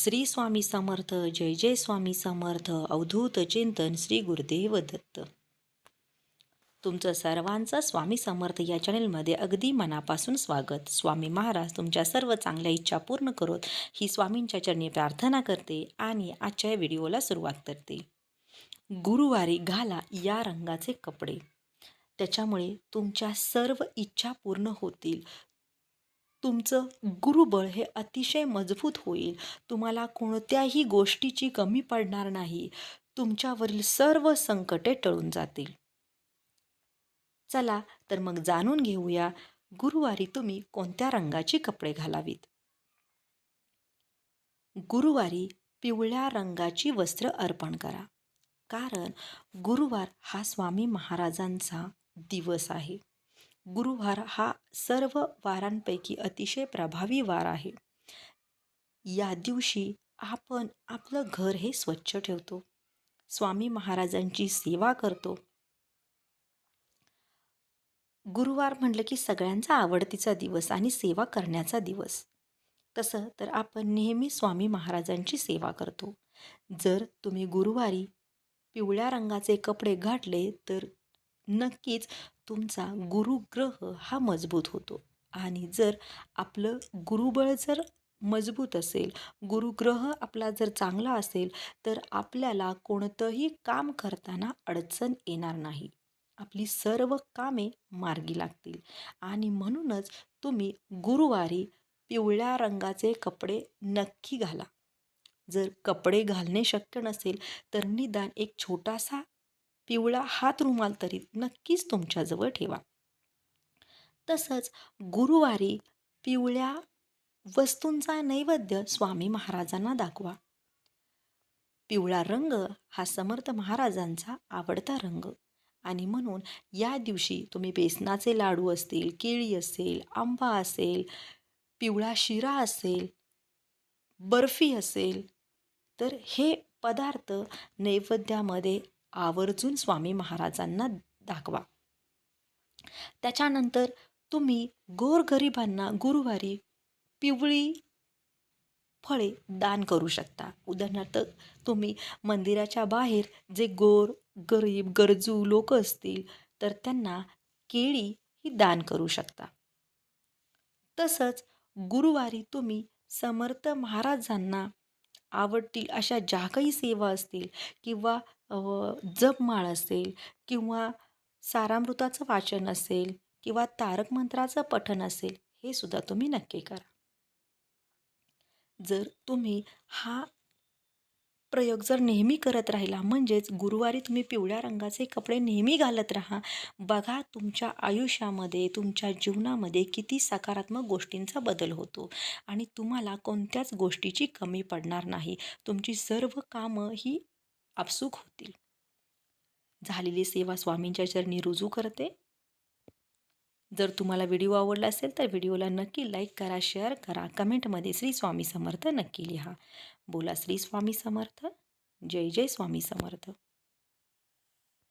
श्री स्वामी समर्थ जय जय स्वामी समर्थ अवधूत चिंतन श्री गुरुदेव दत्त. तुमचं सर्वांचं स्वामी समर्थ या चॅनलमध्ये अगदी मनापासून स्वागत. स्वामी महाराज तुमच्या सर्व चांगल्या इच्छा पूर्ण करोत ही स्वामींच्या चरणी प्रार्थना करते आणि आजच्या या व्हिडिओला सुरुवात करते. गुरुवारी घाला या रंगाचे कपडे. त्याच्यामुळे तुमच्या सर्व इच्छा पूर्ण होतील. तुमचं गुरुबळ हे अतिशय मजबूत होईल. तुम्हाला कोणत्याही गोष्टीची कमी पडणार नाही. तुमच्यावरील सर्व संकटे टळून जातील. चला तर मग जाणून घेऊया गुरुवारी तुम्ही कोणत्या रंगाची कपडे घालावीत? गुरुवारी पिवळ्या रंगाची वस्त्र अर्पण करा. कारण गुरुवार हा स्वामी महाराजांचा दिवस आहे. गुरुवार हा सर्व वारांपैकी अतिशय प्रभावी वार आहे. या दिवशी आपण आपलं घर हे स्वच्छ ठेवतो. स्वामी महाराजांची सेवा करतो. गुरुवार म्हटलं की सगळ्यांचा आवडतीचा दिवस आणि सेवा करण्याचा दिवस. तसं तर आपण नेहमी स्वामी महाराजांची सेवा करतो. जर तुम्ही गुरुवारी पिवळ्या रंगाचे कपडे घातले तर नक्कीच तुमचा गुरुग्रह हा मजबूत होतो. आणि जर आपलं गुरुबळ जर मजबूत असेल गुरुग्रह आपला जर चांगला असेल तर आपल्याला कोणतंही काम करताना अडचण येणार नाही. आपली सर्व कामे मार्गी लागतील. आणि म्हणूनच तुम्ही गुरुवारी पिवळ्या रंगाचे कपडे नक्की घाला. जर कपडे घालणे शक्य नसेल तर निदान एक छोटासा पिवळा हात रुमाल तरी नक्कीच तुमच्याजवळ ठेवा. तसंच गुरुवारी पिवळ्या वस्तूंचा नैवेद्य स्वामी महाराजांना दाखवा. पिवळा रंग हा समर्थ महाराजांचा आवडता रंग आणि म्हणून या दिवशी तुम्ही बेसनाचे लाडू असतील केळी असेल आंबा असेल पिवळा शिरा असेल बर्फी असेल तर हे पदार्थ नैवेद्यामध्ये आवर्जून स्वामी महाराजांना दाखवा. त्याच्यानंतर तुम्ही गोरगरिबांना गुरुवारी पिवळी फळे दान करू शकता. उदाहरणार्थ तुम्ही मंदिराच्या बाहेर जे गोर गरीब गरजू लोक असतील तर त्यांना केळी ही दान करू शकता. तसंच गुरुवारी तुम्ही समर्थ महाराजांना आवडतील अशा ज्या काही सेवा असतील किंवा जपमाळ असेल किंवा सारामृताचं वाचन असेल किंवा तारक मंत्राचं पठण असेल हे सुद्धा तुम्ही नक्की करा. जर तुम्ही हा प्रयोग जर नेहमी करत राहिला म्हणजेच गुरुवारी तुम्ही पिवळ्या रंगाचे कपडे नेहमी घालत राहा बघा तुमच्या आयुष्यामध्ये तुमच्या जीवनामध्ये किती सकारात्मक गोष्टींचा बदल होतो आणि तुम्हाला कोणत्याच गोष्टीची कमी पडणार नाही. तुमची सर्व कामं ही आपसूक होतील. झालेली सेवा स्वामींच्या चरणी रुजू करते. जर तुम्हाला व्हिडिओ आवडला असेल तर व्हिडिओला नक्की लाईक करा शेअर करा. कमेंटमध्ये श्री स्वामी समर्थ नक्की लिहा. बोला श्री स्वामी समर्थ. जय जय स्वामी समर्थ.